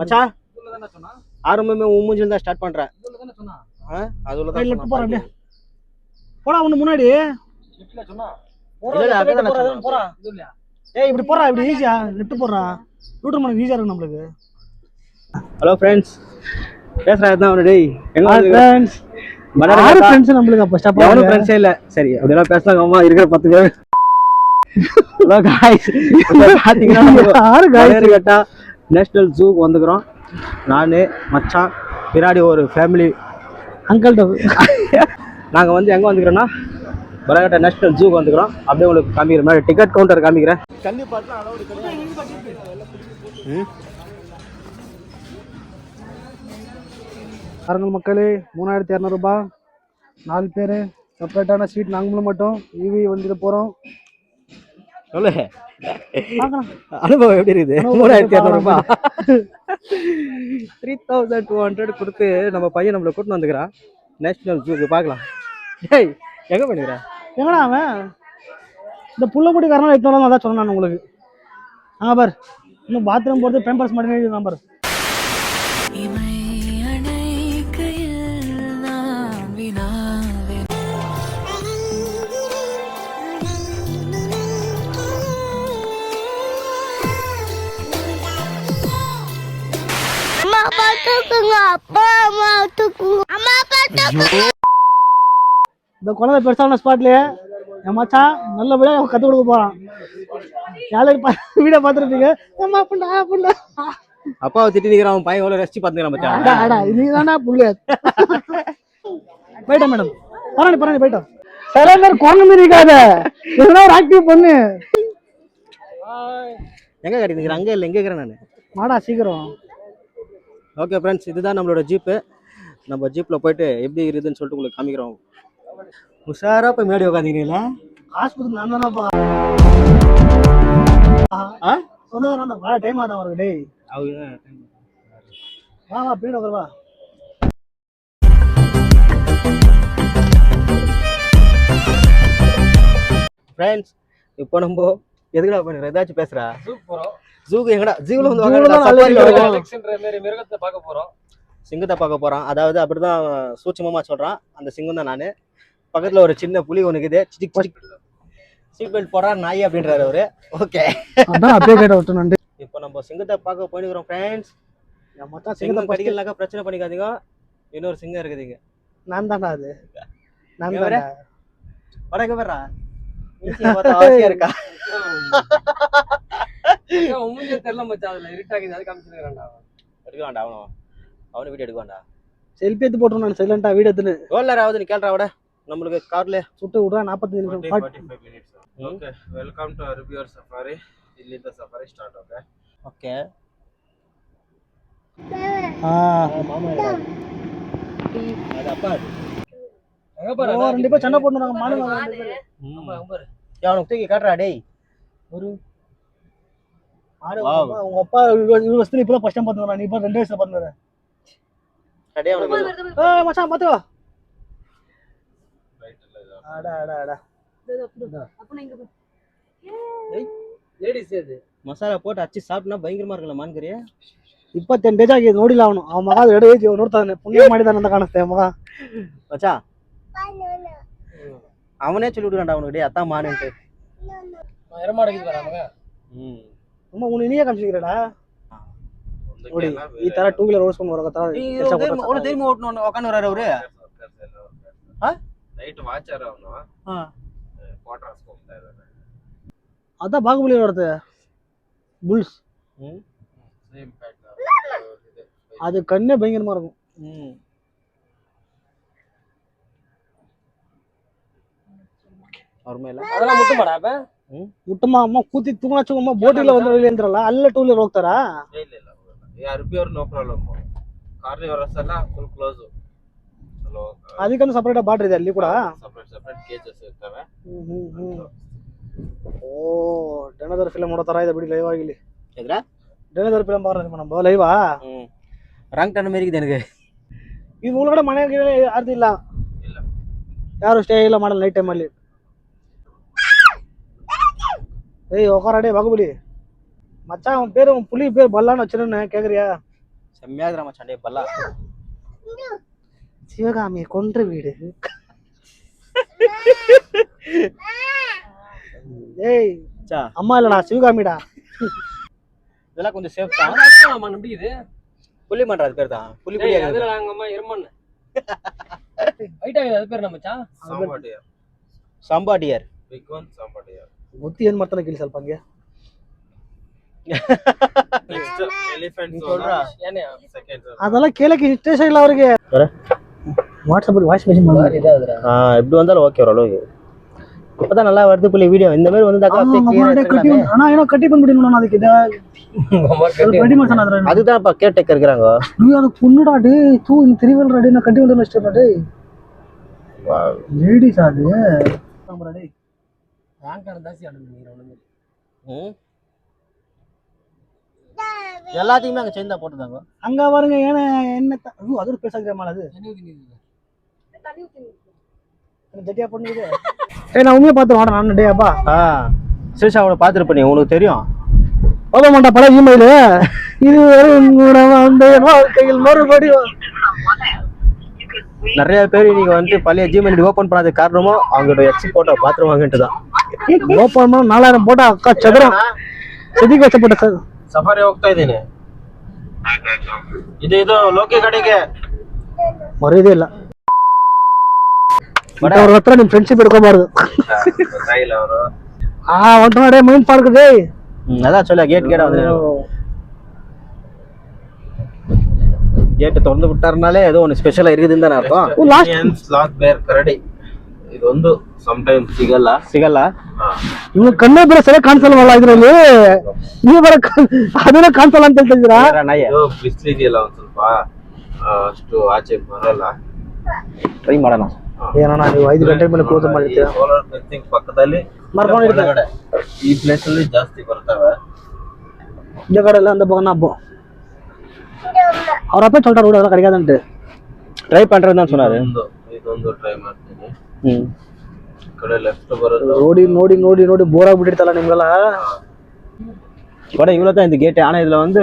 மச்சான் ஆரம்பமே உன் மூஞ்சில தான் ஸ்டார்ட் பண்றேன்? அதுல தான். போறா அப்படியே. போடா ஒண்ணு முன்னாடி. போறா ஏய் இப்படி போறா இப்படி ஈஸியா லெஃப்ட் போறா ரூட்டர் ஈஸியா இருக்கு நம்மளுக்கு. ஹலோ ஃப்ரெண்ட்ஸ் பேசுறேன் தான் டேய். எங்க ஃப்ரெண்ட்ஸ். ஃப்ரெண்ட்ஸ் நம்மளுக்கு அப்ப ஸ்டாப் எவனும் ஃப்ரெண்ட்ஸே இல்ல. சரி அப்படிலாம் பேசலாம் இருக்கிற பத்து பேர் கேட்டா நேஷனல் ஜூக்கு வந்துக்கிறோம் நான் மச்சான் பின்னாடி ஒரு ஃபேமிலி அங்கிள் நாங்க வந்து எங்க வந்துக்கிறோம்னா பலகட்டா நேஷனல் ஜூக்கு வந்துக்கிறோம் அப்படியே உங்களுக்கு காமிக்கிறேன். மேலே டிக்கெட் கவுண்டர் காமிக்கிறேன். ம்? பாருங்கள் மக்களே மூணாயிரத்தி இரநூறுபா நாலு பேர். செப்பரேட்டான சீட் நாங்களும் மட்டும். ஈவி வந்துட்டு போகிறோம் சொல்லு. அனுபவம் எப்படி இருக்குது? மூணாயிரத்தி. இரநூறுபா த்ரீ தௌசண்ட் டூ ஹண்ட்ரட் கொடுத்து நம்ம பையன் நம்மளை கூட்டின்னு வந்துக்கிறான். நேஷனல் ஜூக்கு பார்க்கலாம். ஏய் எங்கே பண்ணிக்கிறேன் எங்கடா அவன்? இந்த புள்ளக்குடி காரணம் எத்தனை நாள் அதான் சொன்னேன் உங்களுக்கு. ஆ பார். இன்னும் பாத்ரூம் போகிறது பேம்பர்ஸ் மட்டும் நம்பர் தூக்குங்க. அப்பா அம்மா தூக்குங்க. அம்மா அப்பா தூக்குங்க. இந்த குழந்தை பெருசான ஸ்பாட்லயே என் மச்சான் நல்லபடியாக அவன் கற்றுக் கொடுக்க போகிறான் யாரும் வீடியோ பார்த்துருப்பீங்க. அம்மா புண்டா புண்டா அப்பாவை திட்டி நிற்கிறான் அவன் பையன் எவ்வளோ ரசிச்சு பார்த்துக்கிறான் மச்சான். அடா நீ தானே புள்ளு. போயிட்டேன் மேடம். பரவாயில்ல பரவாயில்ல போயிட்டோம். சில பேர் குழந்தை மாரி இருக்காத இதெல்லாம் ஒரு ஆக்டிவ் பண்ணு. எங்கே கட்டி நிற்கிறேன் அங்கே இல்லை எங்கே இருக்கிறேன் நான். மாடா சீக்கிரம். ஓகே ஃப்ரெண்ட்ஸ் இதுதான் நம்மளோட ஜீப்பு நம்ம ஜீப்பில் போயிட்டு எப்படி இருக்குதுன்னு சொல்லிட்டு உங்களுக்கு காமிக்கிறோம். உஷாரா போய் முன்னாடி உட்காந்துக்கிறீங்களா ஆஸ்பத்திரி நான் தானப்பா ஆ? சொன்னது வா டைம் ஆகும் அவருக்கு டேய். அவங்க வா வா பின்னாடி உட்காரு, வா. ஃப்ரெண்ட்ஸ் இப்போ நம்ம எதுக்குடா பண்ணுற ஏதாச்சும் பேசுறா? ஜூக்கு எங்கடா ஜூவில் வந்து தான். மிருகத்தை பார்க்க போறோம். சிங்கத்தை பார்க்க போறான். அதாவது அப்படிதான் சூட்சமமா சொல்றான். அந்த சிங்கம் தான் நானு. பக்கத்துல ஒரு சின்ன புலி சிடிக் சீட் பெல்ட் போடுறா நாய் அப்படின்றாரு அவரு. ஓகே அதான் அப்படியே கேட்ட விட்டு நண்டு இப்போ நம்ம சிங்கத்தை பார்க்க போயிருக்கிறோம் ஃப்ரெண்ட்ஸ் சிங்கம் சிங்கத்தை கடிக்கலனாக்கா பிரச்சனை பண்ணிக்காதீங்க. இன்னொரு சிங்கம் இருக்குதுங்க நான் தான்டா அது. நான்? தான்டா. வடக்கு வர்றா. இருக்கா? உண்மையே தெரியல மச்சான். அதுல இருட்டாக்குது அது காமிச்சிருக்கான்டா எடுக்க வேண்டாம் அவனும் அவனு. வீடியோ எடுக்க வேண்டாம் செல்ஃபி எடுத்து போட்டுரும் நான். வீடு எடுத்துன்னு. எவ்வளோ ஆகுது. நீ விட நம்மளுக்கு கார்ல. சுட்டு விடுறா நாற்பத்தஞ்சு வெல்கம் டு அருபியோர் ஸ்டார்ட் ஓகே ஓகே தூக்கி காட்டுறா டேய். உங்க அப்பா- உங்க அப்பா இவ்வளவு வருஷத்துல இப்பதான் ஃபர்ஸ்ட் டைம் பார்த்துக்கிறா நீ இப்போ ரெண்டு வயசுல பார்த்துக்கிற டேய் அவனுக்கு ஏய் மச்சான் பாத்துக்கோ அடா அடா அடா ಲೇಡೀಸ್ ಇದೆ மசாலா போட்டு அச்சு சாப்பிட்டா பயங்கரமா இருக்கல ಮಾನ್ಕರಿಯ ಇಪ್ಪತ್ತೆಂಟು ಡೇಜ್ ಆಗಿದೆ ನೋಡಿಲ್ಲ ಅವನು ಅವ ಮಗ ಎರಡು ಏಜ್ ನೋಡ್ತಾನೆ ಪುಣ್ಯ ಮಾಡಿದಾನೆ ಅಂತ ಕಾಣಿಸ್ತೆ ಮಗ மச்சா அவனே சொல்லி விடுறான்டா அவனுக்கு டேய் அத்தான் மானுன்ட்டு ಎರಮಾಡಗಿದ್ ಬರ ಮಗ ಹ್ಮ್ ಅಮ್ಮ ಉನ್ ಇನಿಯ ಕಮ್ ಸಿಗರಡ ನೋಡಿ ಈ ತರ ಟೂ ವೀಲರ್ ಓಡಿಸ್ಕೊಂಡು ಬರೋ ತರ ಅವ್ರು ತಿರುಗಿ ಓಟ್ನು ಒಕ್ಕಂಡ್ವರ ಅವ್ರು ನೈಟ್ ವಾಚರ್ ಅವನು ಕ್ವಾರ್ಟರ್ ಹಾಸ್ಕೊಂಡ್ತಾ ಇದ್ದಾನೆ ಅದ ಬಾಗುಬಲಿ ನೋಡುತ್ತೆ புல்ஸ் அது கண்ணே பயங்கரமா இருக்கும் அருமையில அதெல்லாம் முட்டுமாடா அப்ப ಮುಟ್ಟಮ್ಮ ಅಮ್ಮ ಕೂತಿ ತುಂಬ ಚುಮ್ಮ ಬೋಟ್ ಇಲ್ಲ ಒಂದು ಇಲ್ಲಿ ಅಂದ್ರಲ್ಲ ಅಲ್ಲೇ ಟೂ ವೀಲರ್ ಹೋಗ್ತಾರಾ? ಇಲ್ಲ ಇಲ್ಲ ಅರ್ಬಿ ಅರಬಿ ಅವ್ರು ನೋ ಪ್ರಾಬ್ಲಮ್ ಕಾರ್ನಿವರಸ್ ಎಲ್ಲ ಫುಲ್ ಕ್ಲೋಸ್ ಅದಕ್ಕಂತ ಸಪರೇಟ್ ಬಾಟ್ರಿ ಇದೆ ಅಲ್ಲಿ ಕೂಡ? ಸಪ್ರೇಟ್ ಸಪ್ರೇಟ್ ಕೇಜಸ್ ಇರ್ತವೆ. ಓ ಡೇನದರ್ ಫಿಲಮ್ ನೋಡೋ ತರ ಇದೆ ಬಿಡಿ ಲೈವ್ ಆಗಿಲಿ ಎದ್ರಾ? ಡೇನದರ್ ಫಿಲಮ್ ಬರ ನಮ್ಮ ಲೈವಾ ರಂಗ್ ಟನ್ ಮೇರಿಗಿದೆ ನನಗೆ. ಇದು ಒಳಗಡೆ ಮನೆಗೆ ಯಾರ್ದಿಲ್ಲ ಇಲ್ಲ? ಯಾರು ಸ್ಟೇ ಇಲ್ಲ ಮಾಡಲ್ಲ ನೈಟ್ ಟೈಮಲ್ಲಿ ஏய் உக்காராடே பாகுபலி மச்சான் அவன் பேர் உன் புலி பேர் பல்லான்னு வச்சிருந்தேன் கேட்குறியா செம்மையா இருக்கிற மச்சான் டே பல்லா. சிவகாமியை கொன்ற வீடு. ஏய் அம்மா இல்லடா சிவகாமிடா. இதெல்லாம் கொஞ்சம் சேஃப் தான். ஆமா நம்பிக்குது. புள்ளி மாட்டா பேர் தான் புள்ளி புள்ளி அதுல நாங்க அம்மா எருமன் ஐட்டா அது பேர் நம்ம மச்சான் சாம்பாட்டியார் சாம்பாட்டியார் ஒன் சாம்பாட்டியார் புத்தி ಏನ್ ಮಾಡ್ತಾನೆ ಕೇಳಿ ಸ್ವಲ್ಪ ಹಂಗೆ ನೆಕ್ಸ್ಟ್ ಎಲಿಫೆಂಟ್ சொல்றா. ஏனே ಸೆಕೆಂಡ್ அதெல்லாம் கேளக்கு இன்ட்ரெஸ்ட் இல்ல அவருக்கு வாட்ஸ்அப் வாய்ஸ் மெசேஜ் மாதிரி இதாகுதுடா ஆ எப்படி வந்தாலும் ஓகே ஓரளவுக்கு இப்பதான் நல்லா வருது புள்ளி வீடியோ இந்த மாதிரி வந்து ಕಟ್ಟಿ ಅಣ್ಣ ಏನೋ ಕಟ್ಟಿ ಬಂದ್ಬಿಡಿ ನೋಡೋಣ ಅದಕ್ಕೆ ಇದೆ அம்மா கட்டி ರೆಡಿ ಮಾಡ್ತಾನ ಅದ್ರ அதுதான் கேர்டேக்கர் இருக்கிறாங்க ನೀವು ಅದು ಪುಣ್ಣುಡಾ ಡೇ ತೂ ಇನ್ ತಿರುವಲ್ ರೆಡಿ ನಾ ಕಟ್ಟಿ ಬಂದ್ರೆ ಅಷ್ಟೇ ಡೇ ಲೇಡೀಸ್ ಅದು ಡೇ எல்லாத்தையுமே அங்க சேர்ந்தா போட்டுதாங்க அங்க வருங்க ஏன்னா என்ன அது ஒரு பெருசாக கிராமல் அது. ஜட்டியா பண்ணுது ஏய் நான் உண்மையை பார்த்து வாடா நான் டேப்பா ஆ சிஷாவோட பார்த்துருப்ப நீ உனக்கு தெரியும். ஓப மாட்டா பழைய இமெயில் இது மறுபடியும் நிறைய பேர் நீங்க வந்து பழைய ஜிமெயில் ஓபன் பண்ணாத காரணமும் அவங்களோட எக்ஸ் போட்டோ பாத்துருவாங்கன்ட்டு தான் ಓಪನ್ ಮಾಡು ನಾಲ್ಕಾರು ಫೋಟೋ ಅಕ್ಕ ಚದ್ರ. ಸದಿಗೆ ಕಷ್ಟಪಟ್ಟ ಸರ್ ಸಫಾರಿ ಹೋಗ್ತಾ ಇದ್ದೀನಿ. ಇದು ಇದು ಲೋಕಿ ಕಡೆಗೆ. ಇಲ್ಲ. ಬಟ್ ಅವ್ರ ಹತ್ರ ನಿಮ್ ಫ್ರೆಂಡ್ಶಿಪ್ ಇಟ್ಕೋಬಾರ್ದು. ಅವರು. ಆ ಒಂಟ ನಡೆ ಮೈಂಡ್ ಪಾರ್ಕ್ ಇದೆ ಅದ ಚಲೋ ಗೇಟ್ ಗೇಟ್ ಅಂದ್ರೆ ಗೇಟ್ ತೊಂದು ಬಿಟ್ಟಾರ್ನಾಲೆ ಅದು ಒಂದು ಸ್ಪೆಷಲ್ ಇರಿದಿಂದ ಅರ್ಥ. ಲಾಸ್ಟ್ ಲಾಕ್ ಬೇರ್ ಕರಡಿ. ಇದೊಂದು ಸಮ್ಟೈಮ್ ಸಿಗಲ್ಲ ಸಿಗಲ್ಲ ಇವ್ನು ಕಣ್ಣೇ ಬೇರೆ ಸರಿಯಾಗಿ ಕಾಣಿಸಲ್ವಲ್ಲ ಇದ್ರಲ್ಲಿ ನೀವು ಬರ ಅದನ್ನ ಕಾಣಿಸಲ್ಲ ಅಂತ ಹೇಳ್ತಿದ್ದೀರಾ வேற நாயே ಇದು ಬಿಸಿಲಿದೆಯಲ್ಲ ಒಂದ್ ಸ್ವಲ್ಪ ಆ, ಅಷ್ಟು ಆಚೆ ಬರಲ್ಲ ட்ரை ಮಾಡೋಣ ಏನಣ್ಣ ನೀವು ಐದು ಗಂಟೆ ಮೇಲೆ ಕ್ಲೋಸ್ ಮಾಡಿರ್ತೀರಾ ಸೋಲಾರ್ ಫೆನ್ಸಿಂಗ್ ಪಕ್ಕದಲ್ಲಿ ಮರ್ಕೊಂಡಿರ್ತಾರೆ. ಒಳಗಡೆ. ಈ ಪ್ಲೇಸ್ ಅಲ್ಲಿ ಜಾಸ್ತಿ ಬರ್ತವೆ இந்த கடையில் அந்த பக்கம் தான் அப்போ ಅವ್ರ ಅಪ್ಪ சொல்றாரு கூட அதெல்லாம் கிடைக்காதுன்ட்டு ட்ரை பண்ணுறது தான் சொன்னார் ಇದೊಂದು ಇದೊಂದು ಟ್ರೈ ಮಾಡ್ತೀನಿ ம் ಈ ಕಡೆ ಲೆಫ್ಟ್ ಬರೋದು ನೋಡಿ ನೋಡಿ ನೋಡಿ ನೋಡಿ ಬೋರ್ ಆಗ್ಬಿಟ್ಟಿರ್ತಲ್ಲ ನಿಮ್ಗೆಲ್ಲ கூட இவ்வளோ தான் இந்த கேட்டு ஆனால் இதில் வந்து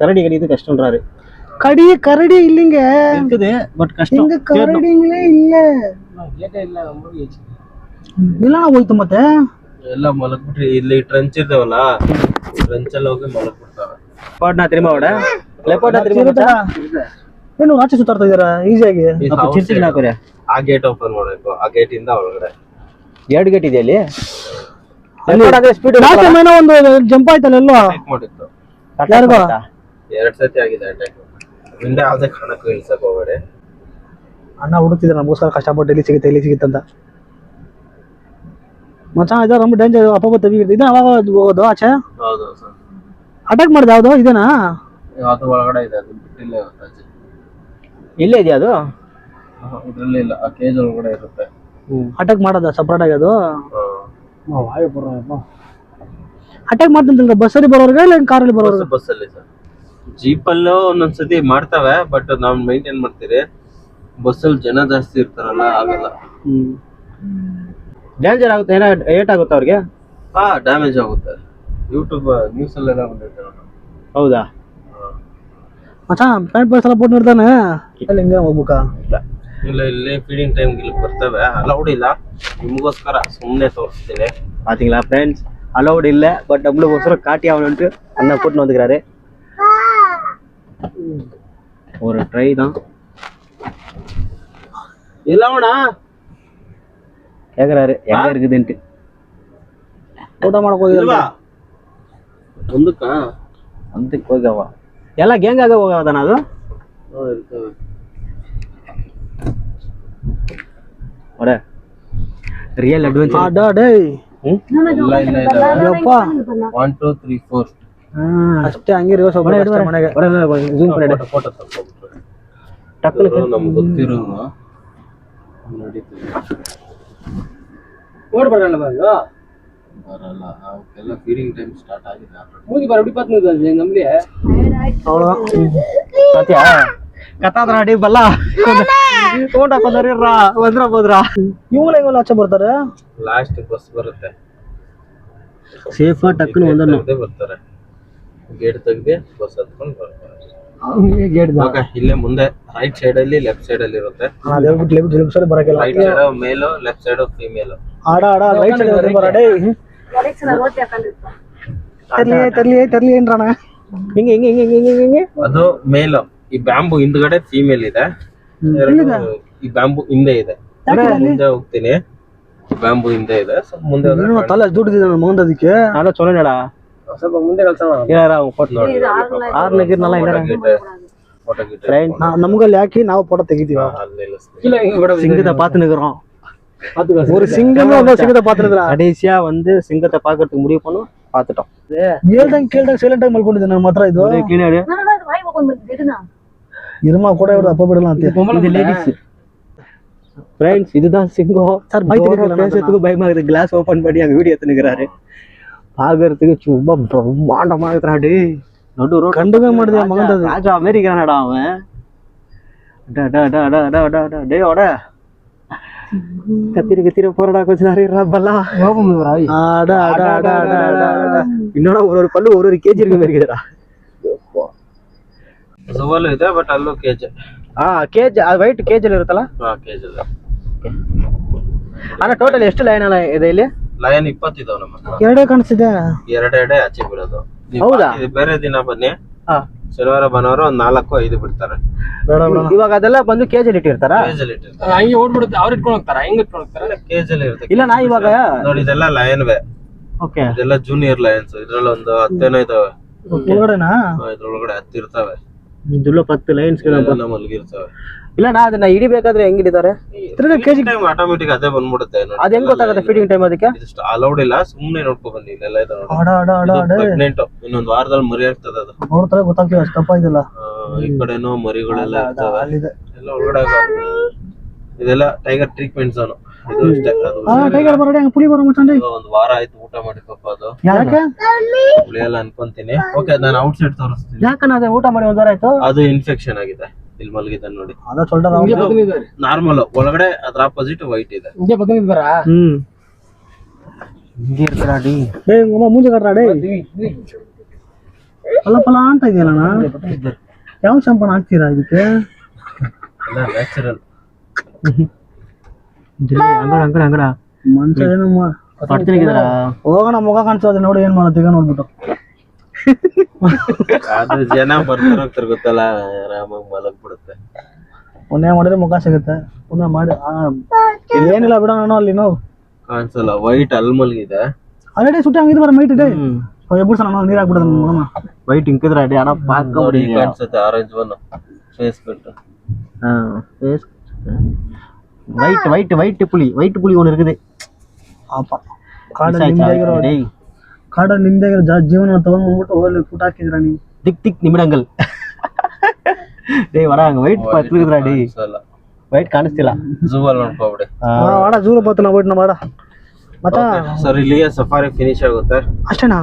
கரடி கடிக்கிறது கஷ்டம்ன்றாரு கடி கரடி இல்லைங்க இருக்குது பட் கஷ்டம் இங்க கரடிங்களே இல்ல ಗೇಟೇ ಇಲ್ಲ ನಮ್ಮ ಇಲ್ಲ ಹೋಯ್ತು ಮತ್ತೆ ಎಲ್ಲ ಮಲಗ್ಬಿಟ್ರಿ ಇಲ್ಲಿ ಟ್ರಂಚ್ ಇರ್ತಾವಲ್ಲ ಟ್ರಂಚ್ ಅಲ್ಲಿ ಹೋಗಿ ಮಲಗ್ಬಿಡ್ತಾವೆ ಲೆಪರ್ಡ್ನ திரும்ப விட ಲೆಪರ್ಡ್ನ திரும்ப ಇರುತ್ತಾ? ಏನು ಆಚೆ ಸುತ್ತಾಡ್ತಾ ಇದೀರಾ ಈಸಿಯಾಗಿ ಈ அப்போ house ಚಿರ್ಚಿಗೆ ನಾಕೋರೆ ಆ ಗೇಟ್ ಓಪನ್ ಮಾಡಬೇಕು ಆ ಗೇಟ್ ಇಂದ ಒಳಗಡೆ ಎರಡು ಗೇಟ್ ಇದೆ ಅಲ್ಲಿ ಅಲ್ಲಿ leopard ಅದೇ ಸ್ಪೀಡ್ ಲಾಸ್ಟ್ ಟೈಮ್ ಏನೋ ಒಂದು ಜಂಪ್ ಆಯ್ತಲ್ಲ ಎಲ್ಲೋ ಅಟ್ಯಾಕ್ ಮಾಡಿತ್ತು ಯಾರಿಗೋ? ಎರಡ್ ಸತಿ ಆಗಿದೆ ಅಟ್ಯಾಕ್ ಹಿಂದೆ ಯಾವ್ದೇ ಕಾರಣಕ್ಕೂ ಇಳ್ಸಕ್ ಹೋಗ್ಬೇಡಿ ಅಣ್ಣ ಹುಡುಕ್ತಿದ್ರೆ ನಮಗೋಸ್ಕರ ಕಷ್ಟಪಟ್ಟು ಎಲ್ಲಿ ಸಿಗುತ್ತೆ ಎಲ್ಲಿ ಸಿಗುತ್ತೆ ಅಂತ ಮಚ್ಚ ಇದು ரொம்ப ಡೇಂಜರ್ ಅಪ್ಪ ತೆಗಿರುತ್ತೆ ಇದನ್ನ ಅವಾಗ ಹೋಗೋದು ಆಚೆ ಹೌದು ಸರ್ ಅಟ್ಯಾಕ್ ಮಾಡಿದೆ ಯಾವ್ದು ಇದೇನಾ ಅದು ಒಳಗಡೆ ಇದೆ ಅದು ಬಿಟ್ಟಿಲ್ಲ ಇವತ್ತಾಚೆ ಇಲ್ಲೇ ಇದೆಯಾ ಅದು ಇದರಲ್ಲಿ ಇಲ್ಲ ಆ ಕೇಜ್ ಒಳಗಡೆ ಇರುತ್ತೆ. ಅಟ್ಯಾಕ್ ಮಾಡೋದಾ ಸಪ್ರೇಟ್ ಆಗಿ ಅದು? ವಾಯು ಬರೋಪ್ಪ ಅಟ್ಯಾಕ್ ಮಾಡ್ತಂತ ಬಸ್ಸಲ್ಲಿ ಬರೋರ್ಗ ಇಲ್ಲ ಕಾರಲ್ಲಿ ಬರೋರ್ಗ? ಬಸ್ ಅಲ್ಲಿ ಸರ್ ಜೀಪಲ್ಲೂ ಒಂದೊಂದ್ಸತಿ ಮಾಡ್ತಾವೆ ಬಟ್ ನಾವು ಮೈಂಟೈನ್ ಮಾಡ್ತೀರಿ. ಬಸ್ಸಲ್ಲಿ ಜನ ಜಾಸ್ತಿ ಇರ್ತಾರಲ್ಲ ಆಗಲ್ಲ ಡೇಂಜರ್ ಆಗುತ್ತೆ ಏನೋ ಏಟ್ ಆಗುತ್ತೆ ಅವ್ರಿಗೆ? ಹಾ ಡ್ಯಾಮೇಜ್ ಆಗುತ್ತೆ. ಯೂಟ್ಯೂಬ್ ನ್ಯೂಸ್ ಅಲ್ಲೆಲ್ಲ ಬಂದಿರ್ತಾರೆ ಹೌದಾ? ಮಚ್ಚಾ ಪ್ಯಾಂಟ್ ಪೈಸೆಲ್ಲ ಪೋಟ್ ನೋಡ್ತಾನೆ ಹಿಂಗೆ ಹೋಗ್ಬೇಕಾ? ಇಲ್ಲ. ಇಲ್ಲಿ ಫೀಡಿಂಗ್ ಟೈಮ್ ಇಲ್ಲಿ ಬರ್ತವೆ ಅಲೌಡ್ ಇಲ್ಲ ನಿಮಗೋಸ್ಕರ ಸುಮ್ಮನೆ ತೋರಿಸ್ತೀನಿ பாத்தீங்களா ஃப்ரெண்ட்ஸ் அலௌட் இல்ல பட் நம்மளுக்கோசரம் காட்டி ஆகணும்ட்டு அண்ணன் கூட்டின்னு வந்துக்கிறாரு ஒரு ட்ரை தான் ಎಲ್ಲವಣ கேக்குறாரு எங்க இருக்குதுன்ட்டு ಊಟ ಮಾಡಕ್ ಹೋಗಿಲ್ಲ ಇಲ್ವಾ ಒಂದಕ್ಕ ಅಂತ ಹೋಗವ ಎಲ್ಲ ಗ್ಯಾಂಗ್ ಆಗ ಹೋಗವದಾನ ಅದು ಇರ್ತವೆ ಒಡೆ ರಿಯಲ್ ಅಡ್ವೆಂಚರ್ ಅಡ್ಡ ಡೇಯ್ ಹ್ಮ್ ಎಲ್ಲ ಇಲ್ಲ ಇದಾವೆ ಯಪ್ಪ ಒನ್ ಟೂ ತ್ರೀ ಫೋರ್ ಅಷ್ಟೇ ಹಂಗೆ ರಿವರ್ಸ್ ಹೋಗ್ಬೇಕು ಅಷ್ಟೇ ಮನೆಗೆ ಜೂಮ್ ಮಾಡಿ ಫೋಟೋ ತಗೊಂಡ್ಬಿಟ್ರೆ ಟಕ್ಕಲು ನಮ್ಗೆ ಗೊತ್ತಿರೋ ನಡೀತದೆ ஓடு பாருங்க ಬರಲ್ಲ ಅವಕ್ಕೆಲ್ಲ ಫೀಡಿಂಗ್ ಟೈಮ್ ಸ್ಟಾರ್ಟ್ ಆಗಿದೆ already. மூஞ்சி பாரு அப்படி பார்த்து நம்மளே ಸತ್ಯ ಕತ್ತಾದ್ರ ಅಡಿ ಬಲ್ಲ. ತಗೊಂಡ ಬಂದ್ರಿ ಬಂದ್ರ ಹೋದ್ರ ಇವ್ಗಳ ಇವೆಲ್ಲ ಆಚೆ ಬರ್ತಾರೆ? ಲಾಸ್ಟ್ ಬಸ್ ಬರುತ್ತೆ. ಸೇಫ್ ಟಕ್ಕನ್ ಒಂದನ್ನು. ಬರ್ತಾರೆ. ಗೇಟ್ ತೆಗ್ದೆ ಬಸ್ ಹತ್ಕೊಂಡು ಬರ್ತಾರೆ. ಗೇಟ್ ಓಕೆ ಇಲ್ಲೇ ಮುಂದೆ ರೈಟ್ ಸೈಡ್ ಅಲ್ಲಿ ಲೆಫ್ಟ್ ಸೈಡ್ ಅಲ್ಲಿ ಇರುತ್ತೆ. ಅದೇ ಬಿಟ್ಟು left left side ಬರಕಿಲ್ಲ right side male left side female ಆಡ ಆಡ ರೈಟ್ ಸೈಡ್ ಬರ ಡೇ ತರ್ಲಿ ತರ್ಲಿ ತರ್ಲಿ ಏನ್ರಣ ಹಿಂಗೆ ಹಿಂಗೆ ಹಿಂಗೆ ಹಿಂಗೆ ಹಿಂಗೆ. ಅದು ಮೇಲ್. ಈ ಬ್ಯಾಂಬು ಹಿಂದ್ಗಡೆ ಫೀಮೇಲ್ ಇದೆ ಎರಡು ಈ ಬ್ಯಾಂಬು ಹಿಂದೆ ಇದೆ ಮುಂದೆ ಹೋಗ್ತೀನಿ ಬ್ಯಾಂಬು ಹಿಂದೆ ಇದೆ ಸ್ವಲ್ಪ ಮುಂದೆ ಹೋದ್ರೆ ಏನೋ ತಲೆ ದುಡ್ಡಿದೆ ನನ್ನ ಮಗಂದ ಅದಕ್ಕೆ ನಾನು ಚೊಲೋನೇಡ ಸ್ವಲ್ಪ ಮುಂದೆ ಕಳ್ಸೋಣ ಏನಾರ ಕೊಟ್ಟು ನೋಡಿ ಆರ್ನ ಗಿರ್ನೆಲ್ಲ ಏನಾರ ಫೋಟೋ ಗಿಟ Friends, ನಾ ನಮ್ಗಲ್ಲಿ ಹಾಕಿ ನಾವು ಫೋಟೋ ತೆಗಿತೀವಿ ಅಲ್ಲಿ ನಿಲ್ಲಿಸ್ತೀನಿ இல்ல இங்க விட சிங்கத்தை பார்த்து நிக்கிறோம் ஒரு சிங்கம் வந்து சிங்கத்தை பாத்துருக்குறா கடைசியா வந்து சிங்கத்தை பாக்குறதுக்கு முடிவு பண்ணோம் பார்த்துட்டோம் ಹೇಳ್ದಂಗ್ ಕೇಳ್ದಂಗ್ ಸೈಲೆಂಟ್ ಆಗಿ ಮಲ್ಕೊಂಡಿದ್ದೆ ನಮ್ಮ ಹತ್ರ ಇದು கிளீனர் இருமா கூட இவர் அப்போ போயிடலாம் இது லேடிஸ் ஃப்ரெண்ட்ஸ் இதுதான் சிங்கம். சார் பேசுறதுக்கு பயமா இருக்கு. கிளாஸ் ஓபன் பண்ணி அங்கே வீடியோ எடுத்துனுக்கிறாரு. பார்க்கறதுக்கு சும்மா பிரம்மாண்டமா இருக்கிறாடு நடு ரோடு கண்டுக்க மாட்டேது மகன் ராஜா அமெரிக்கானடா அவன். டே ஓட. கத்திர கத்திர போறடா கொஞ்ச நேரம் இன்னொரு ஒரு ஒரு பல்லு ஒரு ஒரு கேஜி இருக்க இருக்கு இருக்குதுடா. ಝೂವಲ್ಲೂ ಇದೆ ಬಟ್ ಅಲ್ಲೂ ಕೇಜ್ ಆ ಕೇಜ್ ಆ ವೈಟ್ ಅಲ್ಲಿ ಇರುತ್ತಲ್ಲ? ಹಾ ಕೇಜ್ ಇದೆ. ಅಣ್ಣ ಟೋಟಲ್ ಎಷ್ಟು ಲೈನ್ ಅಲ್ಲ ಇದೆ ಇಲ್ಲಿ? ಲಯನ್ ಇಪ್ಪತ್ತಿದಾವ್ ನಮ್ಮ ಹತ್ರ. ಎರಡೇ ಕಾಣಿಸ್ತಿದೆ. ಎರಡೆರಡೆ ಆಚೆ ಬಿಡೋದು ನೀವು ಹೌದಾ? ಬಾಕಿ ಬೇರೆ ದಿನ ಬನ್ನಿ. ಹಾ. ಶನಿವಾರ ಭಾನುವಾರ ಒಂದ್ ನಾಲ್ಕು ಐದು ಬಿಡ್ತಾರೆ. ಬೇಡ ಬೇಡ. ಇವಾಗ ಅದೆಲ್ಲ ಬಂದು ಕೇಜಲ್ಲಿ ಇಟ್ಟಿರ್ತಾರ? ಕೇಜ್ ಅಲ್ಲಿ ಇಟ್ಟಿರ್ತಾರೆ. ಹಂಗೆ ಓಡ್ಬಿಡುತ್ತೆ ಅವ್ರು ಇಟ್ಕೊಂಡು ಹೋಗ್ತಾರ? ಹೆಂಗ್ ಇಟ್ಕೊಂಡು ಹೋಗ್ತಾರ? ಕೇಜ್ ಅಲ್ಲಿ ಇರುತ್ತೆ. ಇಲ್ಲ ನಾ ಇವಾಗ ನೋಡಿ ಇದೆಲ್ಲ ಲಯನ್ ವೇ. ಓಕೆ ಇದೆಲ್ಲ ಜೂನಿಯರ್ ಲಯನ್ಸ್ ಇದ್ರಲ್ಲಿ ಒಂದು ಹತ್ತೇನೋ ಇದಾವೆ. ಒಳಗಡೆನಾ? ಹಾ, ಇದ್ರೊಳಗಡೆ ಹತ್ತಿರ್ತವೆ. ಇದುಲ್ಲ ಪತ್ತು ಲೈನ್ಸ್ ಮಲಗಿರ್ತವೆ ಇಲ್ಲ ನಾ ಅದನ್ನ ಹಿಡಿಬೇಕಾದ್ರೆ ಹೆಂಗ್ ಹಿಡಿತಾರೆ ಟೈಮ್ ಆಟೋಮೆಟಿಕ್ ಅದೇ ಬಂದ್ಬಿಡುತ್ತೆ. ಅದ್ ಹೆಂಗ್ ಗೊತ್ತಾಗುತ್ತೆ ಫೀಡಿಂಗ್ ಟೈಮ್ ಅದಕ್ಕೆ? ಅಲೌಡ್ ಇಲ್ಲ ಸುಮ್ನೆ ನೋಡ್ಕೊ ಬನ್ನಿ ಇಲ್ಲೆಲ್ಲ ಇದೆ ನೋಡಿ. ಆಡ ಆಡ ಆಡ ಆಡ ಪ್ರೆಗ್ನೆಂಟ್ ಇನ್ನೊಂದ್ ವಾರದಲ್ಲಿ ಮರಿ ಆಗ್ತದೆ ಅದು. ನೋಡ್ತಾರೆ ಗೊತ್ತಾಗ್ತಿಲ್ಲ ಅಷ್ಟು ತಪ್ಪ ಇದೆಲ್ಲ ಈ ಕಡೆನೋ ಮರಿಗಳೆಲ್ಲ ಇರ್ತವೆ. ಎಲ್ಲ ಒಳಗಡೆ ಇದೆಲ್ಲ ಟೈಗರ್ ಟ್ರೀಟ್ಮೆಂಟ್ ಝೋನ್ ಆ ಟೈಗರ್ ಬರೋಡೆ ಬರೋ ಒಂದು ವಾರ ಆಯ್ತು ಊಟ ಮಾಡಿ ಅದು. ಯಾಕೆ? ಎಲ್ಲ ಅನ್ಕೊಂತೀನಿ. ಓಕೆ ನಾನು ಔಟ್ಸೈಡ್ ತೋರಿಸ್ತೀನಿ. ಊಟ ಮಾಡಿ ಒಂದು ವಾರ ಆಯ್ತು? ಅದು ಇನ್ಫೆಕ್ಷನ್ ಆಗಿದೆ. ಇಲ್ಲಿ ಮಲಗಿದ ನೋಡಿ. ಅದ ನಾರ್ಮಲ್ ಒಳಗಡೆ ಅದ್ರ ಆಪೋಸಿಟ್ ವೈಟ್ ಇದೆ. ಹಿಂಗೆ ಬದಲಿದ್ದಾರ ಏ ಅಂತ ಇದೆಯಲ್ಲ ಯಾವ ಶಾಂಪಣ ಹಾಕ್ತೀರಾ ಇದಕ್ಕೆ? ನ್ಯಾಚುರಲ್ ಅಂಗಡ ಅಂಗಡ ಅಂಗಡ. ಮನುಷ್ಯ ಏನು ಮಾ- ಪಡ್ತಿನಿಗಿದಾರ ಹೋಗೋಣ ಮುಖ ಕಾಣಿಸ್ತದೆ ನೋಡಿ ಏನ್ ಮಾಡತ್ತೆ ಈಗ ನೋಡ್ಬಿಟ್ಟು. ಅದು ಜನ ಬರ್ತಾರೆ ಹೋಗ್ತಾರ ಗೊತ್ತಲ್ಲ ಆರಾಮಾಗಿ ಮಲಗ್ ಬಿಡುತ್ತೆ ಪುಣ್ಯ ಮಾಡಿದ್ರೆ ಮುಖ ಸಿಗುತ್ತೆ. ಪುಣ್ಯ ಮಾಡಿ ಆ, ಏನಿಲ್ಲ ಬಿಡೋಣ ಅಲ್ಲಿ ನೋವು ಕಾಣಿಸಲ್ಲ ವೈಟ್ ಅಲ್ಲಿ ಮಲಗಿದೆ. ಆಲ್ರೆಡಿ ಸುಟ್ಟಿ ಹಂಗಿದ್ ಬರ ಮೈಟ್ ಇದೆ. ಎಬ್ಬಿಡ್ಸೋಣ ನಾನು ನೀರ್ ಹಾಕ್ಬಿಡೋಣ ಮಗನ ವೈಟ್ ಇಂಕಿದ್ರೆ ಅಡಿ ಅಣ್ಣ ಪಾಕ ನೋಡಿ ಕಾಣಿಸುತ್ತೆ orange one face cut white white white புலி ವೈಟ್ புலி ஒன்று இருக்குது ಪಾಪ ಕಾಡಲ್ಲಿ ನಿಮ್ದಾಗಿರೋ டேய் ಕಾಡಲ್ಲಿ ನಿಮ್ದಾಗಿರೋ ಜಾ ಜೀವನ ತಗೊಂಡ್ಬಿಟ್ಟು ಹೋಗ್ಲಿ ಫುಟ್ ಹಾಕಿದ್ರ ನೀವು திக் திக் நிமிடங்கள் டேய் வராங்க ವೈಟ್ ಪತ್ರ இருக்குதுடா டேய் ಕಾಣಿಸಲ್ಲ ವೈಟ್ ಕಾಣಿಸ್ತಿಲ್ಲ ಝೂ ಅಲ್ಲಿ ನೋಡ್ಕೊಬಿಡಿ ಆಡ ಜೂರು ಬತ್ತು ನಾವು ಬಿಟ್ಟು ಮಾಡ ಮತ್ತ ಸರ್ ಇಲ್ಲಿಗೆ ಸಫಾರಿ ಫಿನಿಶ್ ಆಗುತ್ತೆ ಅಷ್ಟೇನಾ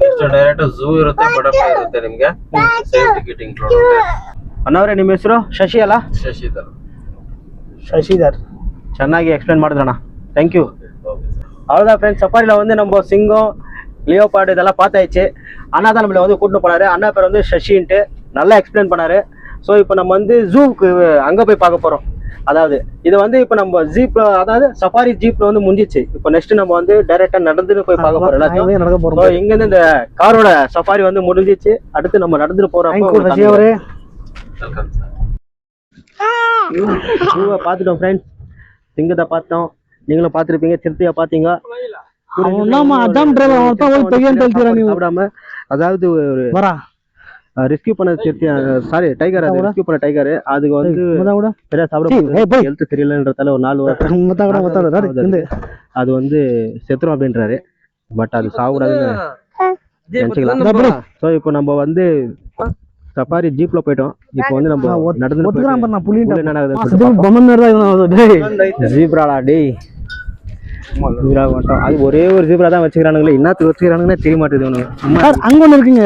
ನೆಕ್ಸ್ಟ್ ಡೈರೆಕ್ಟ್ ಝೂ ಇರುತ್ತೆ ಬಟರ್ಫ್ಲೈ ಇರುತ್ತೆ ನಿಮ್ಗೆ ಸೇಫ್ ಟಿಕೆಟ್ ಇನ್ಕ್ಲೂಡ್ ಅಣ್ಣವ್ರೆ ನಿಮ್ಮ ಹೆಸರು ಶಶಿ ಅಲ್ಲ ಶಶಿಧರ್ ಶಶಿಧರ್ ಚೆನ್ನಾಗಿ ಎಕ್ಸ್ಪ್ಲೇನ್ ಮಾಡಿದ್ರಣ್ಣ தேங்க் யூ அவ்வளோதான் ஃப்ரெண்ட்ஸ் சஃபாரியில் வந்து நம்ம சிங்கம் லியோபார்டு இதெல்லாம் பார்த்தாச்சு அண்ணா தான் நம்மளை வந்து கூட்டிட்டு போனாரு அண்ணா பேர் வந்து சஷின்ட்டு நல்லா எக்ஸ்பிளைன் பண்ணாரு ஸோ இப்போ நம்ம வந்து ஜூவுக்கு அங்கே போய் பார்க்க போகிறோம் அதாவது இது வந்து இப்போ நம்ம ஜீப்ல அதாவது சஃபாரி ஜீப்ல வந்து முடிஞ்சிச்சு இப்போ நெக்ஸ்ட் நம்ம வந்து டைரக்டா நடந்துட்டு போய் பார்க்க போறோம் எல்லாத்தையும் நடக்க ஸோ போறோம் இங்கேருந்து இந்த காரோட சஃபாரி வந்து முடிஞ்சிச்சு அடுத்து நம்ம நடந்துட்டு ಥ್ಯಾಂಕ್ பாத்துட்டோம் ஃப்ரெண்ட்ஸ் சிங்கத்தை பார்த்தோம். நீங்களும் பார்த்துருப்பீங்க. சிறுத்தையை பார்த்தீங்க. சாப்பிடாம அதாவது ஒரு ரெஸ்கியூ பண்ண சிறுத்தை சாரி டைகர் அது ரெஸ்கியூ பண்ண டைகர் அதுக்கு வந்து சரியா சாப்பிட ஹெல்த் தெரியலன்றதால ஒரு நாலு அது வந்து செத்துரும் அப்படின்றாரு. பட் அது சாப்பிடாதுன்னு நினைச்சுக்கலாம். ஸோ இப்போ நம்ம வந்து சஃபாரி ஜீப்ல போயிட்டோம். இப்போ வந்து நம்ம நடந்து ஒத்துக்கிறான் நான் புள்ளி என்ன ஜீப்ராடா டேய். ஜீப்ரா மட்டும் அது ஒரே ஒரு ஜீப்ரா தான் வச்சுக்கிறானுங்களே. என்னத்துக்கு வச்சுக்கிறானுங்கன்னு தெரிய மாட்டேது சார் அங்க ஒன்று இருக்குங்க.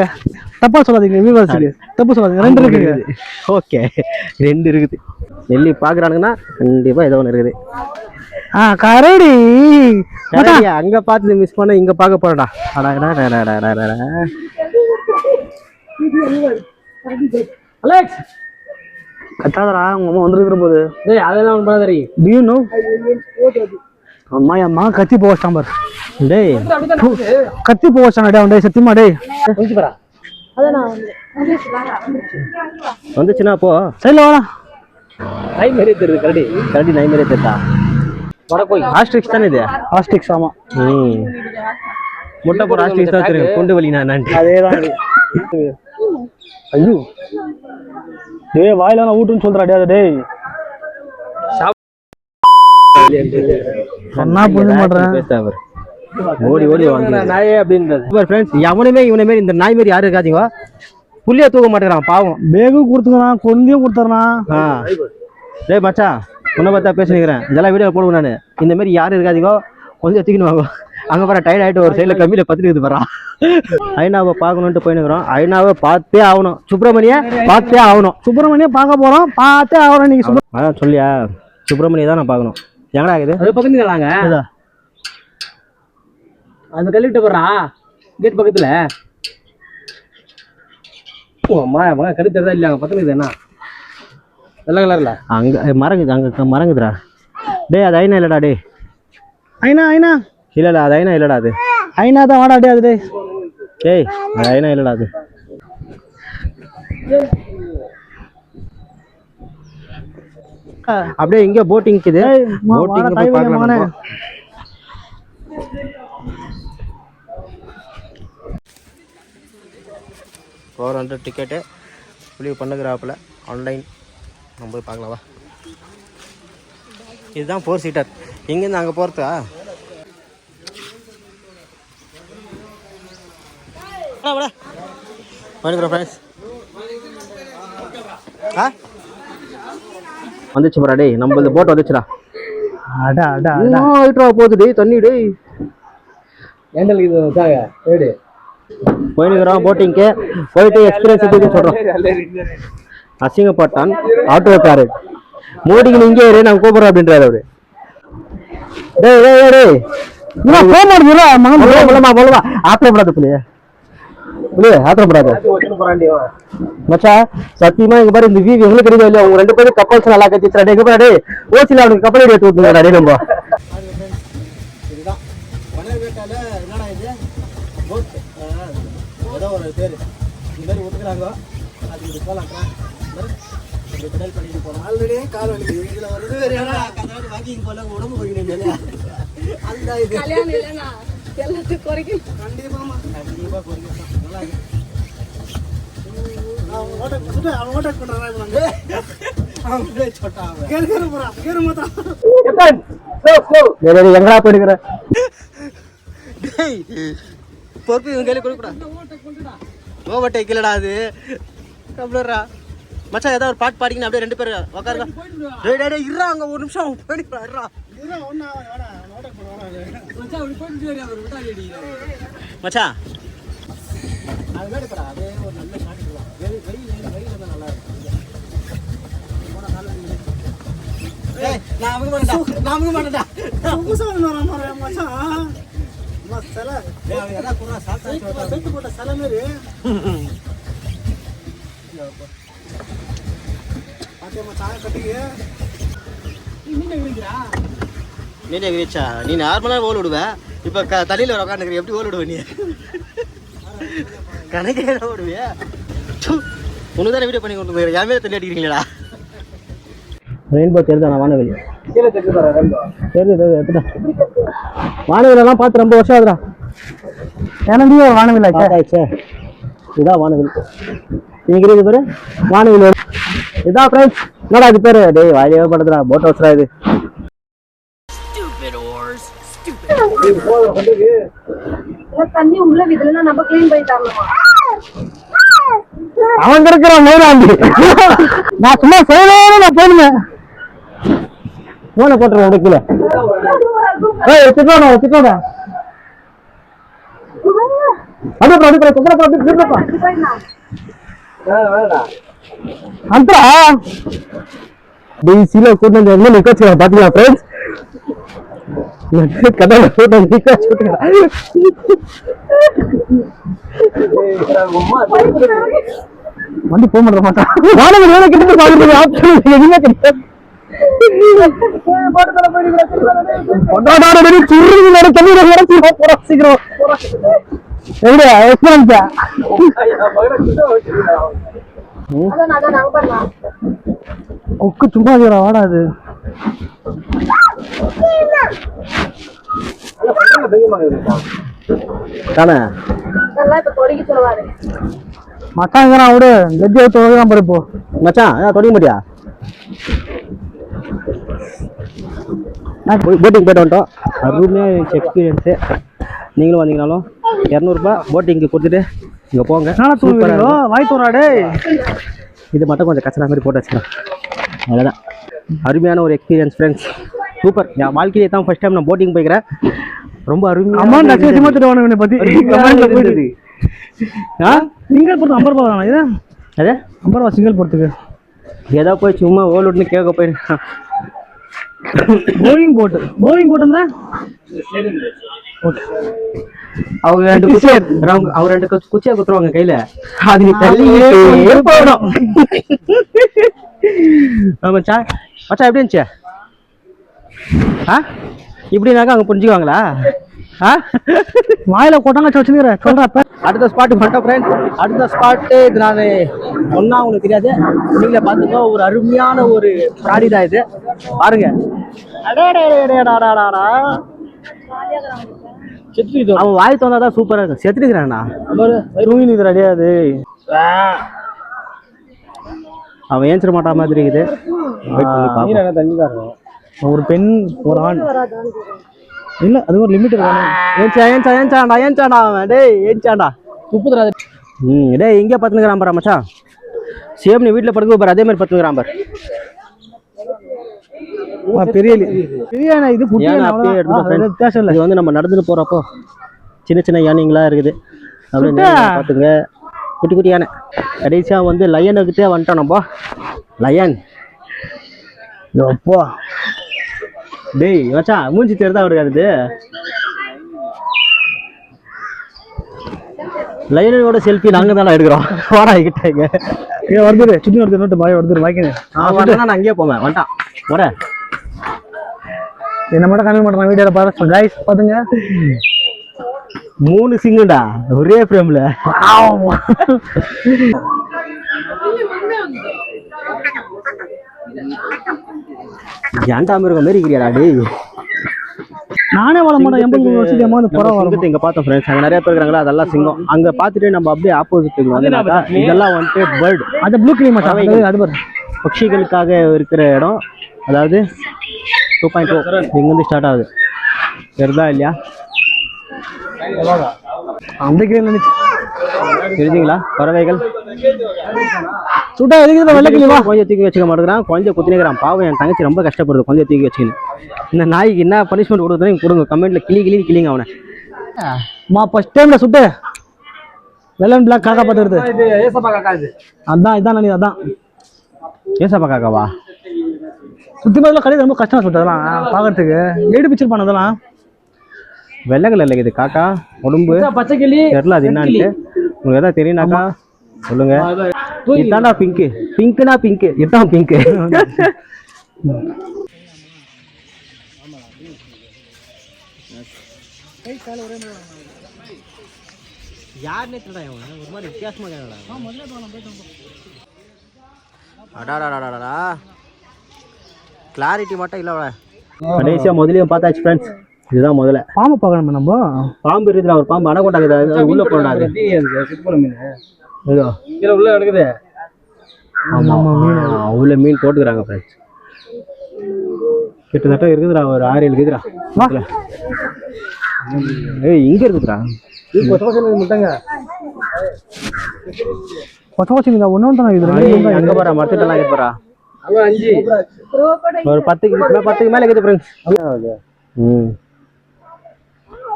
தப்பா சொல்லாதீங்க விவாசிக்கு தப்பு சொல்லாதீங்க. ரெண்டு இருக்குது. ஓகே. ரெண்டு இருக்குது. நெல்லி பாக்குறானுங்கன்னா கண்டிப்பா ஏதோ ஒன்று இருக்குது. ஆ கரடி. அங்க பார்த்து மிஸ் பண்ண இங்க பார்க்க போறடா. அடா அடா அடா அடா அடா அலெக்ஸ். கத்தாதடா உங்க அம்மா வந்துருக்கிற போது. டேய் அதெல்லாம் பண்ண தெரியும். You know? அம்மா மகன் கத்தி வச்சிட்டான் பாரு. டேய் கத்தி போக வச்சானா டேய் அவன் டேய் சத்தியமா டேய். கொஞ்சம் பாரா. வந்துச்சுன்னா அப்போ சைடில் வாடா. நாய் மாரி தெரியுது கரடி. கரடி நாய் மாதிரியே தெரியுதா வடக்கோய் ஆஸ்ட்ரிக்ஸ் தானே இது? ஆஸ்டிக்ஸ் ஆமா. ம். முட்டை போற ஆஸ்ட்ரிக்ஸ் தான் தெரியும் கொண்டு வலி நான். அதே தான் ஐயோ. டேய் வாயில நான் ஊட்டுன்னு சொல்றா டேய் டேய். சொன்னா மாட்டேன் ஓடி ஓடி வாங்க நாயே அப்படின்றது ஃப்ரெண்ட்ஸ் எவனுமே இவனை மாரி இந்த நாய் மாரி யாரும் இருக்காதீங்க. புள்ளிய தூக்க மாட்டேங்கிறான் பாவம். பேகும் கொடுத்துக்கிறான் கொந்தையும் கொடுத்துறான் டேய் மச்சான் உன்னை பார்த்தா பேசினுக்கிறேன் இதெல்லாம் வீடியோ போடுவேன் நான். இந்த மாதிரி யாரும் இருக்காதீங்க. கொஞ்சம் தூக்கின்னு வாங்க. அங்க பாரு டயர்ட் ஆயிட்டு ஒரு சைடுல கம்மியில பத்திரிக்கை இருக்குது பாரா. ஐநாவை பார்க்கணுன்ட்டு போயினுக்கிறோம். ஐநாவை பார்த்தே ஆகணும். சுப்பிரமணிய பார்த்தே ஆகணும். சுப்பிரமணியம் பார்க்க போறோம். பார்த்தே ஆகிறோம் நீங்க அதான் சொல்லியா? சுப்பிரமணிய தான் நான் பார்க்கணும். எங்கடா இருக்குது அது பக்கத்துல இதா. அந்த கல்விட்ட போடுறா. கேட் பக்கத்துல. ஓ அம்மா மகன் கடி தெரிதா இல்லையா? அங்க பக்கத்துல இருக்குது என்ன? வெள்ளை கலர்ல அங்க மரங்குது அங்க மரங்குதுடா டேய் அது ஐநா இல்லடா டேய். ஐனா ஐனா இல்ல இல்ல அது ஐநா இல்லடா அது. ஐனா தான் வாடா டேய் அது டேய். அது ஐநா இல்லடா அது. அப்படியே இங்க போட்டிங் இருக்குது. ஏய், போட்டிங் போய் பார்க்கலாம். ஃபோர் ஹண்ட்ரட் டிக்கெட்டு புளிவு பண்ணுகிறாப்புல. ஆன்லைன் நம்ம போய் பார்க்கலாம்? வா இதுதான் ஃபோர் சீட்டர் இங்கேருந்து அங்கே போகிறதா பண்ணிக்கிறோம் ஃப்ரெண்ட்ஸ் ஆ? வந்துச்சு போடா டேய். நம்ம இந்த போட் வந்துச்சுடா. அடா அடா அடா. ஆயிட்டுறா போகுது டேய்? தண்ணி டேய். ஏண்டல் இது வச்சாங்க ஏடு. போயினுக்கிறோம் போட்டிங்க்கு போயிட்டு எக்ஸ்பீரியன்ஸ் எப்படி சொல்கிறோம் அசிங்கப்பட்டான் ஆட்டோ காரு மோடிக்கு இங்கே இரு நான் கூப்பிடுறேன் அப்படின்றாரு அவரு. டேய் டேய் டேய், போக மாட்டேங்குதுடா மகன் போலமா போலமா. போலமா ஆத்திரப்படாத புள்ளிய. புள்ளிய ஆத்திரப்படாத மச்சா சத்தியமா இங்க பாரு இந்த வீவ் எங்களுக்கு கிடையாது இல்லையா? உங்க ரெண்டு பேரும் கப்பல்ஸ் நல்லா கத்திச்சுடா இங்க பாரு டேய் ஓசில அவனுக்கு கப்பல் எடுத்து விட்டுங்கடா டேய் நம்ம உடம்பு இது. கண்டிப்பாமா கண்டிப்பா குறைக்கும் இருக்கு எங்கடா போயிடுக்கிற பொறுப்பு இவன் கையில கொடுக்கூடாது ஓவர்டே அது கம்ப்ளரா மச்சான் ஏதாவது ஒரு பாட்டு பாடிக்கணும் அப்படியே ரெண்டு பேரும் உட்காருங்க டேய் டேய் அங்க ஒரு நிமிஷம் போயிடுறா இருடா மச்சான் அது வேடு போடா அதே ஒரு நல்ல ஷாட் வெளி வெளியில வெளியில தான் நல்லா இருக்கும். ஏய், நான் அவங்க மாட்டேன்டா. நான் அவங்க மாட்டேன்டா. ஏய், அவன் எதா குடுறா, சாப்பிட்டா வச்சு நீ எகிரிச்சா நீ நார்மலாக ஓல் விடுவேன் இப்போ க தண்ணியில் உட்காந்துக்கிற எப்படி ஓல் விடுவ நீ? கணக்கே ஓடுவியா உனக்கு தானே வீடியோ பண்ணி கொண்டு போயிருக்க யாருமே தண்ணி அடிக்கிறீங்களா ரெயின்போ தெரியுதா நான் வானவெளி? தெரியுது தெரியுது எடுத்துட்டா வானவிலாம் பார்த்து ரொம்ப வருஷம் ஆகுதுடா. எனக்கு வானவில்லை ஆயிடுச்சே இதான் வானவில் நீங்க இருக்குது பேரு வானவில் இதான் ஃப்ரெண்ட்ஸ் என்னடா இது பேரு? டேய் வாயிலே படுத்துடா போட் ஹவுஸ்ரா இது. தண்ணி உள்ள நம்ம பண்ணி தரணுமா? அவன் இருக்கிறான் மயிலாண்டி நான் சும்மா செய்யணும் நான் போயிருந்தேன். மூணு போட்டுருவேன் உனக்குல ஏய் திட்டோடா திட்டோடா அப்படியே அப்படியே குக்கரப்பா அப்படியே நிக்க வச்சுக்கலாம் பாத்தீங்களா ஃப்ரெண்ட்ஸ் கதை கூட்டு வந்து நிக்க வச்சுக்கலாம் வண்டி போக மாட்டேன் மாட்டான் வாடகை வேலை கிட்ட பாக்குறது ஆப்ஷன் எதுவுமே கிடையாது கொண்டாடாத வெளியே சுருங்க நேரம் தண்ணி நேரம் சீக்கிரம் போறோம் சீக்கிரம் எப்படி எக்ஸ்பீரியன்ஸா அதான் அதான் நாங்க பண்ணலாம் கொக்கு சும்மா இருக்கிறா வாடா அது தானே? மச்சான் இருக்கிறான் விடு. எடுத்து ஓடுறான் பாரு இப்போ மச்சான் ஏன் தொடங்க மாட்டியா? போட்டிங் போயிட்டு வந்துட்டோம். அருமையாக இருந்துச்சு எக்ஸ்பீரியன்ஸு நீங்களும் வந்தீங்கனாலும் இரநூறுபா போட்டிங்க்கு கொடுத்துட்டு இங்கே போங்க. நானா சூப்பரா தூங்குவீங்களோ இருக்கும். வாய் தோறாடே இது மட்டும் கொஞ்சம் கச்சரா மாதிரி போட்டு வச்சுக்கலாம் அவ்வளோதான் அருமையான ஒரு எக்ஸ்பீரியன்ஸ் ஃப்ரெண்ட்ஸ் சூப்பர் என் வாழ்க்கையிலே தான் ஃபர்ஸ்ட் டைம் நான் போட்டிங் போய்க்கிறேன். ரொம்ப அருமையாக அம்மா வச்சு மாத்திட்டு உன்னை பத்தி. கமெண்ட்ல போயிட்டு ஆ? சிங்கிள் பொறுத்து ஐம்பது ரூபா தானே? இது? அது? ஐம்பது ரூபா சிங்கிள் பொறுத்துக்கு ஏதோ போய் சும்மா ஓலுட்னு கேட்க போயிருக்கான் போயிங் போட்டு போயிங் போட்டு இருந்தா? அவங்க ரெண்டு குச்சியா அவங்க அவர் ரெண்டு குச்சி- குச்சியா குத்துருவாங்க கையில. அது நீ தள்ளிக்கிட்டே போகணும்? ஆ, மச்சான். மச்சான் எப்படி இருந்துச்சு? ஆ? இப்படினாக்கா அவங்க புரிஞ்சுக்குவாங்களா? ஆ? வாயில கொட்டாங்க வச்சுக்கிற சொல்றப்ப அடுத்த ஸ்பாட்டு மட்டும் ஃப்ரெண்ட் அடுத்த ஸ்பாட்டு இது நான் சொன்னா உங்களுக்கு தெரியாது. நீங்களே பார்த்துக்கோ ஒரு அருமையான ஒரு காடி தான் இது. பாருங்க. அவன் வாய் தந்தாதான் சூப்பரா இருக்கும். செத்துட்டுக்கிறானா தூங்கி நிற்கிற அடியாது அவன் ஏஞ்சிட மாட்டா மாதிரி இருக்குது. Wait பண்ணி பார்ப்போம். ஒரு பெண் ஒரு ஆண். இல்ல அது ஒரு லிமிட் இருக்கு ஏஞ்சா ஏஞ்சா ஏஞ்சாண்டா ஏஞ்சாண்டா அவன்? டேய் ஏஞ்சாண்டா முப்பது ம் டேய் எங்கே பத்துனுக்கிறான் பாரு மச்சான். சேம் நீ வீட்டில் படுக்க பாரு அதே மாதிரி பத்துனுக்கிறான் பாரு. பெரிய. பெரிய இது வித்தியாசம் இல்ல. இது வந்து நம்ம நடந்துட்டு போறப்போ சின்ன சின்ன யானைங்களா இருக்குது. நேரா பார்த்துங்க குட்டி குட்டி யானை. கடைசியாக வந்து லயனுக்கிட்டே வந்துட்டோம் நம்ம. லயன் அப்பா டேய் மச்சான் மூஞ்சி தெரிதா அவருக்கு அது லயனோட செல்ஃபி நாங்க தானே எடுக்கிறோம். வாடா கிட்ட இங்க. ஏ வருது சுத்தி வருது நோட்டு பாய் வருது வாய்க்கணும் நான் வரேன்னா நான் அங்கேயே போவேன் வந்துட்டான் வரேன் என்ன மட்டும் கம்மி பண்றான் வீடியோல பாரு கைஸ் பாத்துங்க. மூணு சிங்குடா ஒரே ஃப்ரேம்ல ஏன்டா மிருகம் மாரி இருக்கிறியாடா டேய்? நானே வள மாட்டேன் எண்பது வருஷத்துக்கு நம்ம புறம் சிங்கத்தை இங்க பார்த்தோம் ஃப்ரெண்ட்ஸ் அங்க நிறைய பேர் இருக்காங்களா அதெல்லாம் சிங்கம். அங்க பார்த்துட்டு நம்ம அப்படியே ஆப்போசிட் வந்தோம்னாக்கா இதெல்லாம் வந்துட்டு பேர்டு அது ப்ளூ பறவைகள். அது- பாரு. பட்சிகளுக்காக இருக்கிற இடம். அதாவது டூ பாயிண்ட் டூ இங்கேருந்து ஸ்டார்ட் ஆகுது. தெரியுதா இல்லையா? அந்த கிளீன் நினைச்சு தெரிஞ்சுங்களா பறவைகள். சுட்டா எதுக்கு வெள்ளை கிளி வா கொஞ்சம் தூக்கி வச்சுக்க மாட்டேங்கிறான் கொஞ்சம் குத்தினுக்கிறான். பாவம் என் தங்கச்சி ரொம்ப கஷ்டப்படுது. கொஞ்சம் தூக்கி வச்சுக்கணும் இந்த நாய்க்கு என்ன பனிஷ்மெண்ட் கொடுக்குறதுன்னு கொடுங்க. கமெண்ட்ல கிளி கிளி கிளிங்க அவனை. மா ஃபர்ஸ்ட் டைம்ல சுட்டு. வெள்ளன் பிளாக் காக்கா பார்த்துருது அதான் இதான் நினைவு அதான். ஏசப்பா காக்காவா? சுத்தி பார்த்துல கடையில் ரொம்ப கஷ்டமா சுட்டு அதெல்லாம். பார்க்கறதுக்கு. லேடி பிக்சர் பண்ண அதெல்லாம். வெள்ளை கலர்ல இருக்குது காக்கா. உடம்பு. பச்சை கிளி. தெரியல அது என்னன்ட்டு. உங்களுக்கு எதாவது தெரியும்னாக்கா சொல்லுங்க. இதான்டா பிங்க்கு பிங்க்குனா பிங்க்கு இதான் பிங்க்கு யாருன்னே இவன்? ஒரு மாதிரி வித்தியாசமா அடாடாடாடா கிளாரிட்டி மட்டும் இல்லை கடைசியா முதலையும் பார்த்தாச்சு ஃப்ரெண்ட்ஸ் இதுதான் முதல்ல. பாம்பு பார்க்கணுமே நம்ம? பாம்பு இருக்குதுடா ஒரு பாம்பு அணை உள்ள போடா அது இதோ. உள்ள நடக்குது ஆமா ஆ, உள்ள மீன் போட்டுக்கிறாங்க ஃப்ரெண்ட்ஸ் கிட்டத்தட்ட இருக்குதுடா ஒரு ஆறு ஏழு இருக்குதுடா. ஏய் இங்க இருக்குதுடா. கொச்ச கொச்ச மீன் ஒன்று தான் இது? அங்க பாரா மரத்துட்டலாம் இருக்கு பாரா. ஒரு பத்துக்கு மேல பத்துக்கு மேல இருக்குது ஃப்ரெண்ட்ஸ் ம்.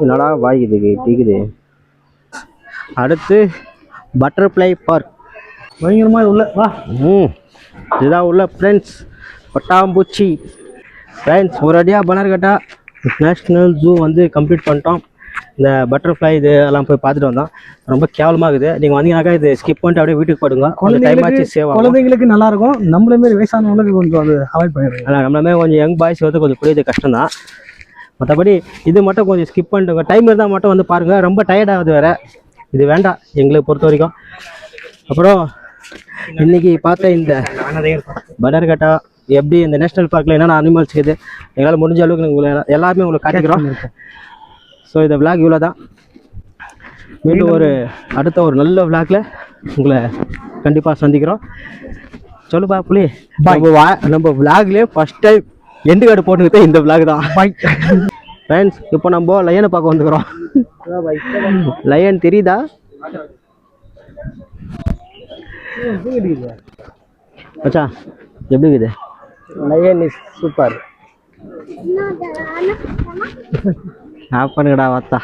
என்னடா வாய்க்குது டிக்குது அடுத்து பட்டர்ஃப்ளை பார்க் பயங்கரமா இது உள்ள வா. ம் இதுதான் உள்ள ஃப்ரெண்ட்ஸ் பட்டாம்பூச்சி. ஃப்ரெண்ட்ஸ் ஒரு அடியாக பனர்கட்டா நேஷ்னல் ஜூ வந்து கம்ப்ளீட் பண்ணிட்டோம். இந்த பட்டர்ஃப்ளை இது எல்லாம் போய் பார்த்துட்டு வந்தோம். ரொம்ப கேவலமாக இருக்குது. நீங்கள் வந்தீங்கன்னாக்கா இது ஸ்கிப் பண்ணிட்டு அப்படியே வீட்டுக்கு போடுங்க டைம் ஆச்சு சேவ் குழந்தைங்களுக்கு நல்லா இருக்கும் நம்மள மாரி வயசானவங்களுக்கு கொஞ்சம் அது அவாய்ட் பண்ணிடுங்க. ஆனால் நம்மளமே கொஞ்சம் யங் பாய்ஸ் வந்து கொஞ்சம் புரியுது கஷ்டம் தான் மற்றபடி இது மட்டும் கொஞ்சம் ஸ்கிப் பண்ணிட்டுங்க டைம் இருந்தால் மட்டும் வந்து பாருங்கள் ரொம்ப டயர்டாகுது ஆகுது வேறு. இது வேண்டாம். எங்களை பொறுத்த வரைக்கும். அப்புறம் இன்னைக்கு பார்த்த இந்த பனர்கட்டா எப்படி இந்த நேஷனல் பார்க்கில் என்னென்ன அனிமல்ஸ் இருக்குது எங்களால் முடிஞ்ச அளவுக்கு உங்களை எல்லாருமே உங்களுக்கு காட்டிக்கிறோம். ஸோ இந்த விளாக் இவ்வளோ தான் மீண்டும் ஒரு அடுத்த ஒரு நல்ல விளாக்ல உங்களை கண்டிப்பாக சந்திக்கிறோம். சொல்லுப்பா புள்ளி நம்ம வா நம்ம விளாக்லேயே ஃபஸ்ட் டைம் எண்டு கார்டு போட்டுக்கிட்டே இந்த விளாக் தான். பாய் ஃப்ரெண்ட்ஸ் இப்போ நம்ம லயனை பார்க்க வந்துக்கிறோம். லயன் தெரியுதா? மச்சா எப்படி இருக்குது? லயன் இஸ் சூப்பர் ஆஃப் பண்ணுங்கடா வாத்தா.